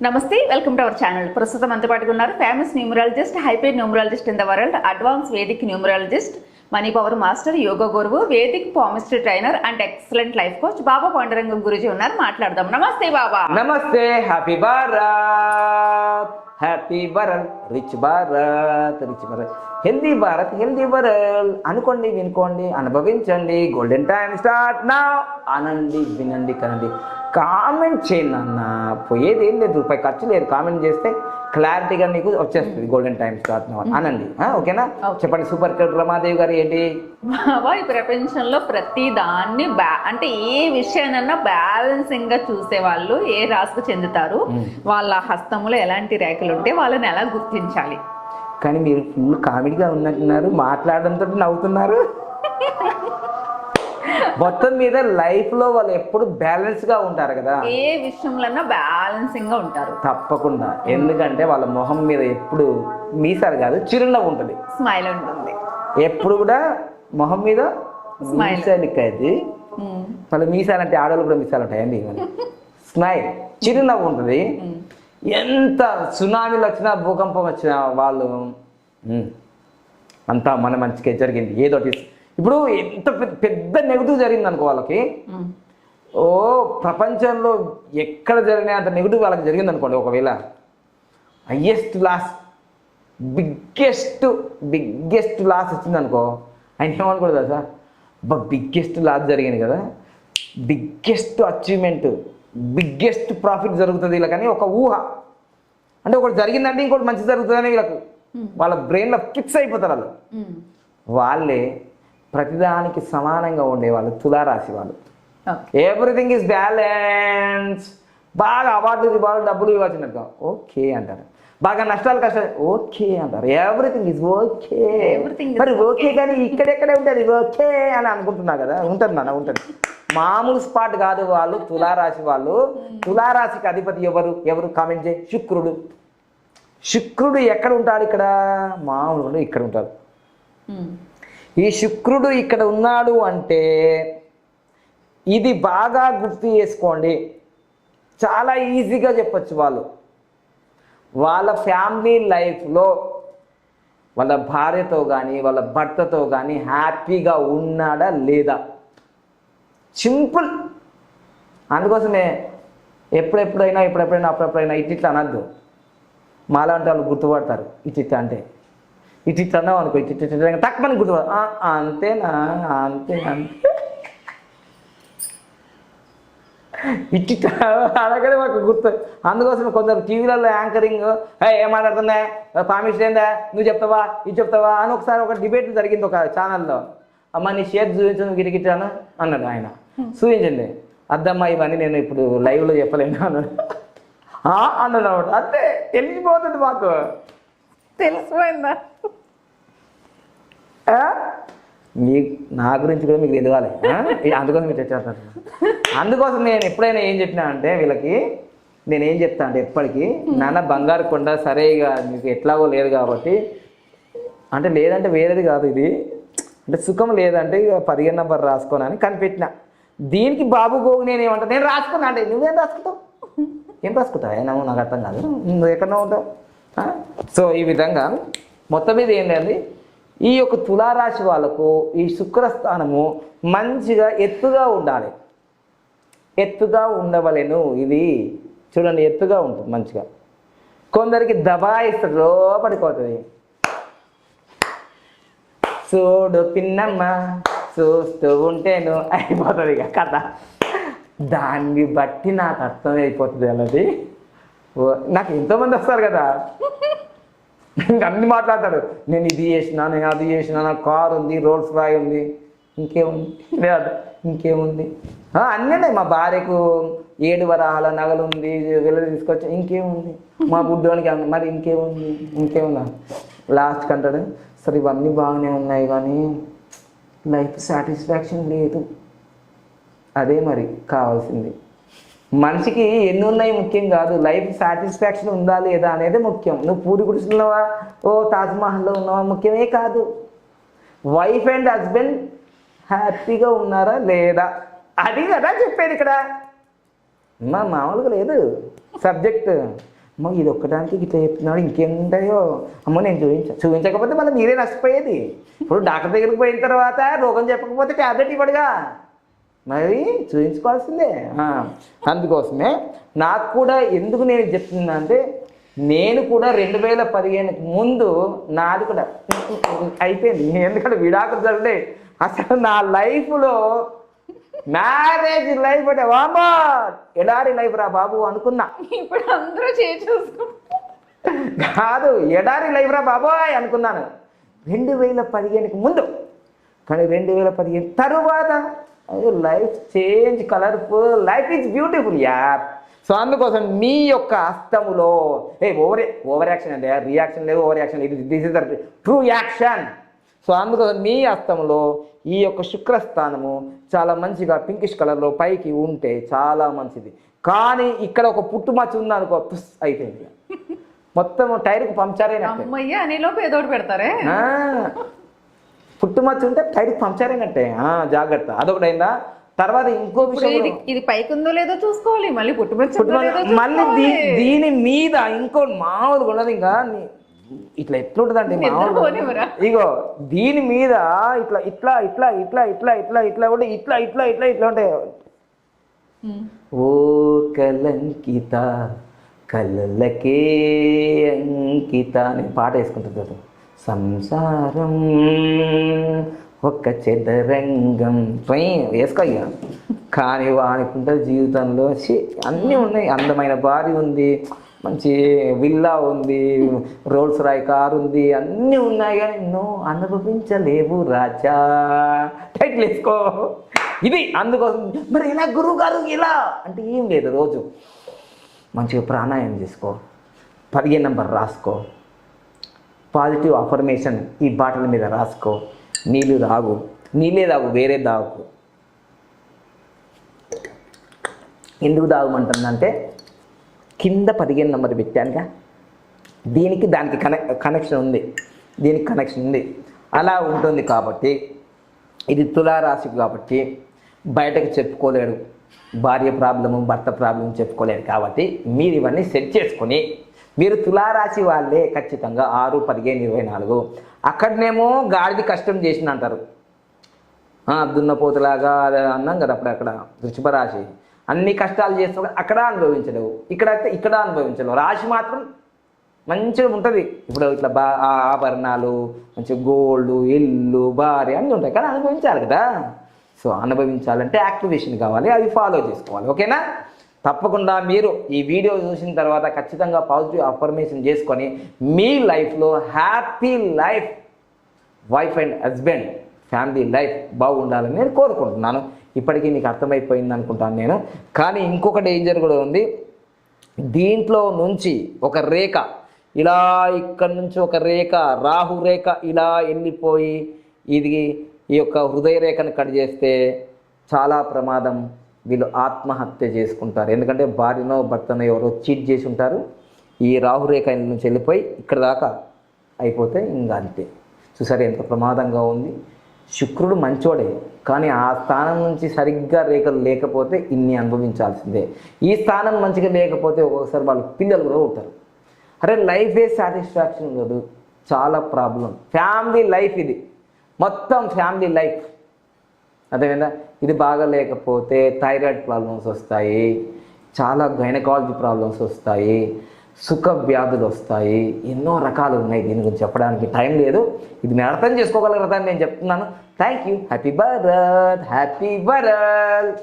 నమస్తే welcome to our channel. ప్రస్తుతం అంత పాటుగా ఉన్నారు famous numerologist hyped numerologist in the world advance Vedic numerologist money power master yoga గురువు Vedic palmistry trainer and excellent life coach Baba Pandarangam Guruji ఉన్నారు. మాట్లాడదాం. నమస్తే బాబా నమస్తే happy Bharat happy Bharat rich Bharat rich Bharat healthy Bharat healthy world అనుకోండి వినుకోండి అనుభవించండి. Golden time start నా అనండి వినండి కనండి. కామెంట్ చేయండి అన్న పోయేది ఏం లేదు రూపాయి ఖర్చు లేదు. కామెంట్ చేస్తే క్లారిటీగా నీకు వచ్చేస్తుంది గోల్డెన్ టైం స్టార్ట్ నా అనండి. ఓకేనా. చెప్పండి సూపర్ రమాదేవి గారు ఏంటి? బాబా ఈ ప్రపంచంలో ప్రతి దాన్ని బ్యా అంటే ఏ విషయానన్నా బ్యాలెన్సింగ్గా చూసే వాళ్ళు ఏ రాశికి చెందుతారు వాళ్ళ హస్తంలో ఎలాంటి రేఖలు ఉంటే వాళ్ళని ఎలా గుర్తించాలి? కానీ మీరు ఫుల్ కామెడీగా ఉన్నట్టున్నారు మాట్లాడడంతో నవ్వుతున్నారు. మొత్తం మీద లైఫ్లో వాళ్ళు ఎప్పుడు బ్యాలెన్స్గా ఉంటారు కదా. ఏ విషయంలో బ్యాలెన్సింగ్గా ఉంటారు. తప్పకుండా. ఎందుకంటే వాళ్ళ మొహం మీద ఎప్పుడు మీసాలు కాదు చిరునవ్వు ఉంటుంది. స్మైల్ ఉంటుంది. ఎప్పుడు కూడా మొహం మీద కాదు ఉమ్, వాళ్ళ మీసాలు అంటే ఆడవాళ్ళు కూడా మీసాలు ఉంటాయండి స్మైల్ చిరునవ్వు ఉంటుంది. ఉమ్. ఎంత సునామీలు వచ్చినా భూకంపం వచ్చినా వాళ్ళు "ఉమ్, అంతా మన మంచిగా జరిగింది. ఏదో ఒకటి." ఇప్పుడు ఎంత పెద్ద- పెద్ద నెగిటివ్ జరిగింది అనుకో వాళ్ళకి ఓ ప్రపంచంలో ఎక్కడ జరిగినా అంత నెగిటివ్ వాళ్ళకి జరిగింది అనుకోండి ఒకవేళ highest loss biggest biggest loss వచ్చింది అనుకో ఆయన ఏమనుకోడు కదా సార్ బిగ్గెస్ట్ లాస్ జరిగింది కదా బిగ్గెస్ట్ అచీవ్మెంట్ బిగ్గెస్ట్ ప్రాఫిట్ జరుగుతుంది ఇలా కానీ ఒక ఊహ. అంటే ఒకటి జరిగిందంటే ఇంకోటి మంచి జరుగుతుందని వీళ్ళకు వాళ్ళ బ్రెయిన్లో ఫిక్స్ అయిపోతారు వాళ్ళు. వాళ్ళే ప్రతిదానికి సమానంగా ఉండేవాళ్ళు తులారాశి వాళ్ళు. ఎవ్రీథింగ్ ఈజ్ బ్యాలెన్స్ బాగా అవార్డులు రివార్డు డబ్బులు ఇవ్వచ్చు ఓకే అంటారు. బాగా నష్టాలు కష్టాలు ఓకే అంటారు. Everything is okay. మరి ఓకే కానీ ఇక్కడెక్కడే ఉంటుంది ఓకే అని అనుకుంటున్నా కదా? ఉంటుంది నాన్న ఉంటుంది. మామూలు స్పాట్ కాదు వాళ్ళు తులారాశి వాళ్ళు. తులారాశికి అధిపతి ఎవరు? ఎవరు? కామెంట్ చేయి. శుక్రుడు. శుక్రుడు ఎక్కడ ఉంటాడు ఇక్కడ? మామూలు ఇక్కడ ఉంటాడు. ఉమ్, ఈ శుక్రుడు ఇక్కడ ఉన్నాడు అంటే ఇది బాగా గుర్తు చేసుకోండి. చాలా ఈజీగా చెప్పొచ్చు వాళ్ళు. వాళ్ళ ఫ్యామిలీ లైఫ్లో వాళ్ళ భార్యతో కానీ వాళ్ళ భర్తతో కానీ హ్యాపీగా ఉన్నాడా లేదా? సింపుల్. అందుకోసమే ఎప్పుడెప్పుడైనా ఎప్పుడెప్పుడైనా అప్పుడప్పుడైనా ఇటు ఇట్లా అనద్దు. మాలాంటి వాళ్ళు గుర్తుపడతారు ఇటు ఇట్లా అంటే. ఇటు ఇట్లా అన్నావు అనుకో ఇటు ఇట్లా ఇట్లా తక్కువని గుర్తుపడ "ఆ, అంతేనా అంతే అంతే. ఇటు ఇట్లా అలాగనే మాకు గుర్తు. అందుకోసం కొందరు టీవీలలో యాంకరింగ్ "హే, ఏం మాట్లాడుతున్నా పామిషన్ ఏందా? నువ్వు చెప్తావా? ఇది చెప్తావా? అని ఒకసారి ఒక డిబేట్ జరిగింది ఒక ఛానల్లో. అమ్మ నీ షేర్ చూపించు గిరిగిట్టాను అన్నాడు. ఆయన. చూపించండి. అద్దమ్మా ఇవన్నీ నేను ఇప్పుడు లైవ్లో చెప్పలేను అన్నాడు. "ఆ?" అన్నాడు అనమాట అంతే. తెలిసిపోతుంది మాకు. తెలిసిపోయిందా? ఆ? మీ నా గురించి కూడా మీకు తెలియాలి. అందుకోసం మీరు తెచ్చేస్తారు అందుకోసం నేను ఎప్పుడైనా ఏం చెప్పినా అంటే వీళ్ళకి నేను ఏం చెప్తా అంటే ఎప్పటికీ నాన్న బంగారు కొండ సరే ఇక మీకు ఎట్లాగో లేదు కాబట్టి. అంటే లేదంటే వేరేది కాదు ఇది. అంటే సుఖం లేదంటే ఇక పదిహేను నెంబర్ రాసుకోనని కనిపెట్టిన. దీనికి బాబు గోగు నేను ఏమంటా నేను రాసుకున్నా అంటే నువ్వేం రాసుకుంటావు? ఏం రాసుకుంటావు? ఏమో నాకు అర్థం కాదు. నువ్వు ఎక్కడో ఉంటావు? సో ఈ విధంగా మొత్తం మీద ఏంటండి ఈ యొక్క తులారాశి వాళ్ళకు ఈ శుక్రస్థానము మంచిగా ఎత్తుగా ఉండాలి. ఎత్తుగా ఉండవలేను. ఇది చూడండి ఎత్తుగా ఉంటుంది మంచిగా. కొందరికి దబాయిస్తారు లోపడిపోతుంది చూడు పిన్నమ్మ చూస్తూ ఉంటేను అయిపోతుంది ఇక కథ. దాన్ని బట్టి నాకు అర్థమైపోతుంది అన్నది. నాకు ఎంతోమంది వస్తారు కదా. ఇంకా అన్ని మాట్లాడతాడు. నేను ఇది చేసిన నేను అది చేసిన నాకు కార్ ఉంది రోల్స్ రాయ్ ఉంది ఇంకేముంది? లేదు ఇంకేముంది? అన్నీ ఉన్నాయి. మా భార్యకు ఏడు వరాల నగలు ఉంది వెళ్ళి తీసుకొచ్చా ఇంకేముంది? మా బుడ్డోనికి మరి ఇంకేముంది? ఇంకేముందా? లాస్ట్కి అంటాడు సరే ఇవన్నీ బాగానే ఉన్నాయి కానీ లైఫ్ సాటిస్ఫాక్షన్ లేదు. అదే మరి కావాల్సింది. మనిషికి ఎన్ని ఉన్నాయి ముఖ్యం కాదు. లైఫ్ సాటిస్ఫాక్షన్ ఉందా లేదా అనేది ముఖ్యం. నువ్వు పూరి గుడిసున్నావా ఓ తాజ్మహల్లో ఉన్నావా? ముఖ్యమే కాదు. వైఫ్ అండ్ హస్బెండ్ హ్యాపీగా ఉన్నారా లేదా? అది కదా చెప్పేది ఇక్కడ. మా మామూలుగా లేదు. సబ్జెక్ట్. అమ్మ ఇది ఒక్కడానికి ఇట్లా చెప్తున్నాడు ఇంకేముంటాయో? అమ్మ నేను చూపించ చూపించకపోతే మళ్ళీ మీరే నష్టపోయేది. ఇప్పుడు డాక్టర్ దగ్గరికి పోయిన తర్వాత రోగం చెప్పకపోతే ట్యాబ్లెట్ ఇవ్వడుగా. మరి చూపించుకోవాల్సిందే ఆ, అందుకోసమే నాకు కూడా ఎందుకు నేను చెప్తున్నా అంటే నేను కూడా రెండు వేల పదిహేనుకి ముందు నాది కూడా అయిపోయింది. ఎందుకంటే విడాకులు జరగలే అసలు నా లైఫ్లో మ్యారేజ్ లైఫ్ అంటే వామా ఎడారి లైఫ్ రా బాబు అనుకున్నా. ఇప్పుడు అందరూ చూసుకుంటారు కాదు ఎడారి లైఫ్ రా బాబోయ్ అనుకున్నాను. రెండు వేల పదిహేనుకి ముందు. కానీ రెండు వేల పదిహేను తరువాత life change colourful life is beautiful యార్ సో అందుకోసం మీ యొక్క హస్తములో ఏ ఓవర్ ఓవర్ యాక్షన్ అంటే రియాక్షన్ లేదు ఓవర్ యాక్షన్ ఇది this is the true action so అందుకోసం మీ హస్తంలో ఈ యొక్క శుక్రస్థానము చాలా మంచిగా పింకిష్ కలర్లో పైకి ఉంటే చాలా మంచిది. కానీ ఇక్కడ ఒక పుట్టుమచ్చ ఉందనుకో తుస్ అయిపోయింది. మొత్తం టైర్కి పంక్చర్ అయినట్టే. అమ్మయ్య అనేలోపు ఏదో పెడతారే? పుట్టుమచ్చ ఉంటే అయినట్టే ఆ, జాగ్రత్త అదొకటి అయిందా తర్వాత ఇంకో విషయం ఇది పైకి ఉందో లేదో చూసుకోవాలి మళ్ళీ పుట్టుమచ్చ మళ్ళీ. దీని మీద ఇంకో మామూలుగా ఉండదు ఇంకా ఇట్లా ఎట్లుంటుందండి మామూలుగా? ఇగో దీని మీద ఇట్లా ఇట్లా ఇట్లా ఇట్లా ఇట్లా ఇట్లా ఇట్లా ఉంటే ఇట్లా ఇట్లా ఇట్లా ఇట్లా ఉంటాయి. ఓ కలంకిత కళ్ళకే అంకిత అని పాట వేసుకుంటుంది సంసారం. ఒక్క చెదరంగం వేసుకో ఇక కానీ వానికుంటే జీవితంలో అన్నీ ఉన్నాయి. అందమైన భార్య ఉంది. మంచి విల్లా ఉంది. రోల్స్ రాయ్ కారు ఉంది. అన్నీ ఉన్నాయి కానీ నో అనుభవించలేవు రాజా. టైటిల్ వేసుకో. ఇది అందుకోసం. మరి ఇలా గురువు గారు ఇలా అంటే ఏం లేదు రోజు. మంచిగా ప్రాణాయామం చేసుకో. పదిహేను నెంబర్ రాసుకో. పాజిటివ్ అఫర్మేషన్ ఈ బాటిల్ మీద రాసుకో. నీళ్ళు తాగు. నీళ్ళే తాగు వేరే తాగు. ఎందుకు తాగమంటుందంటే కింద పదిహేను నెంబర్ పెట్టానుగా. దీనికి దానికి కనెక్ కనెక్షన్ ఉంది. దీనికి కనెక్షన్ ఉంది. అలా ఉంటుంది కాబట్టి ఇది తులారాశి కాబట్టి బయటకు చెప్పుకోలేడు. భార్య ప్రాబ్లము భర్త ప్రాబ్లం చెప్పుకోలేడు కాబట్టి మీరు ఇవన్నీ సెట్ చేసుకొని మీరు తులారాశి వాళ్ళే ఖచ్చితంగా ఆరు పదిహేను ఇరవై నాలుగు. అక్కడనేమో గాడిది కష్టం చేసిన అంటారు దున్నపోతులాగా అన్నాం కదా అప్పుడు అక్కడ వృషభ రాశి. అన్ని కష్టాలు చేస్తే అక్కడ అనుభవించలేవు. ఇక్కడ అయితే ఇక్కడ అనుభవించలేవు. రాశి మాత్రం మంచిగా ఉంటుంది. ఇప్పుడు ఇట్లా బా ఆభరణాలు మంచి గోల్డ్ ఇల్లు భార్య అన్నీ ఉంటాయి. కానీ అనుభవించాలి కదా. సో అనుభవించాలంటే యాక్టివేషన్ కావాలి. అవి ఫాలో చేసుకోవాలి. ఓకేనా? తప్పకుండా మీరు ఈ వీడియో చూసిన తర్వాత ఖచ్చితంగా పాజిటివ్ అఫర్మేషన్ చేసుకొని మీ లైఫ్లో happy life wife and husband family life బాగుండాలని నేను కోరుకుంటున్నాను. ఇప్పటికీ మీకు అర్థమైపోయింది అనుకుంటాను నేను. కానీ ఇంకొక డేంజర్ కూడా ఉంది? దీంట్లో నుంచి ఒక రేఖ ఇలా ఇక్కడ నుంచి ఒక రేఖ రాహు రేఖ ఇలా వెళ్ళిపోయి ఇది ఈ యొక్క హృదయ రేఖను కట్ చేస్తే చాలా ప్రమాదం. వీళ్ళు ఆత్మహత్య చేసుకుంటారు. ఎందుకంటే భార్యనో భర్తనో ఎవరో చీట్ చేసి ఉంటారు. ఈ రాహురేఖ నుంచి వెళ్ళిపోయి ఇక్కడ దాకా అయిపోతే ఇంకా అంతే. చూసారు ఎంత ప్రమాదంగా ఉంది. శుక్రుడు మంచోడే కానీ ఆ స్థానం నుంచి సరిగ్గా రేఖలు లేకపోతే ఇన్ని అనుభవించాల్సిందే. ఈ స్థానం మంచిగా లేకపోతే ఒక్కొక్కసారి వాళ్ళు పిల్లలు కూడా ఉంటారు అరే లైఫే సాటిస్ఫాక్షన్ కాదు. చాలా ప్రాబ్లం. ఫ్యామిలీ లైఫ్ ఇది. మొత్తం ఫ్యామిలీ లైఫ్. అదేవిధంగా ఇది బాగా లేకపోతే థైరాయిడ్ ప్రాబ్లమ్స్ వస్తాయి చాలా గైనకాలజీ ప్రాబ్లమ్స్ వస్తాయి సుఖ వ్యాధులు వస్తాయి ఎన్నో రకాలు ఉన్నాయి దీని గురించి చెప్పడానికి టైం లేదు. ఇది నేను అర్థం చేసుకోగలగదని నేను చెప్తున్నాను. Thank you happy Bharat happy Bharat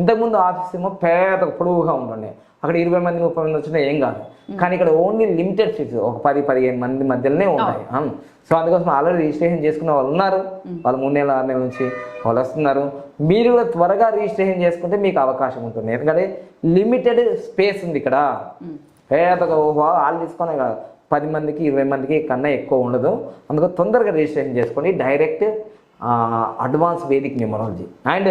ఇంతకుముందు ఆఫీస్ ఏమో పేద పొడవుగా ఉంటుండే. అక్కడ ఇరవై మంది ముప్పై మంది వచ్చినా ఏం కాదు. కానీ ఇక్కడ ఓన్లీ లిమిటెడ్ సీట్స్ ఒక పది పదిహేను మంది మధ్యలోనే ఉంటాయి. సో అందుకోసం ఆల్రెడీ రిజిస్ట్రేషన్ చేసుకున్న వాళ్ళు ఉన్నారు. వాళ్ళు మూడు నెలల ఆరు నెలల నుంచి వాళ్ళు వస్తున్నారు. మీరు కూడా త్వరగా రిజిస్ట్రేషన్ చేసుకుంటే మీకు అవకాశం ఉంటుంది. ఎందుకంటే లిమిటెడ్ స్పేస్ ఉంది ఇక్కడ. పేదగా వాళ్ళు తీసుకొని కాదు. పది మందికి ఇరవై మందికి కన్నా ఎక్కువ ఉండదు. అందుకని తొందరగా రిజిస్ట్రేషన్ చేసుకొని direct advance Vedic numerology and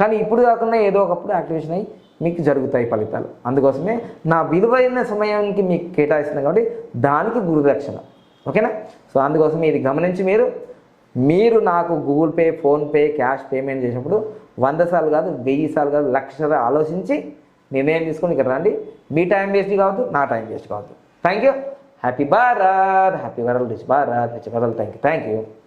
కానీ ఇప్పుడు కాకుండా ఏదో ఒకప్పుడు యాక్టివేషన్ అయ్యి మీకు జరుగుతాయి ఫలితాలు. అందుకోసమే నా విలువైన సమయానికి మీకు కేటాయిస్తున్నాను కాబట్టి దానికి గురుదక్షిణ ఓకేనా? సో అందుకోసం ఇది గమనించి మీరు మీరు నాకు Google Pay PhonePe cash payment చేసినప్పుడు వంద సార్లు కాదు వెయ్యి సార్లు కాదు లక్షలు ఆలోచించి నిర్ణయం తీసుకొని ఇక్కడ రండి. మీ టైం వేస్ట్ కావద్దు నా టైం వేస్ట్ కావద్దు. Thank you happy Bharat happy world rich Bharat rich world thank you thank you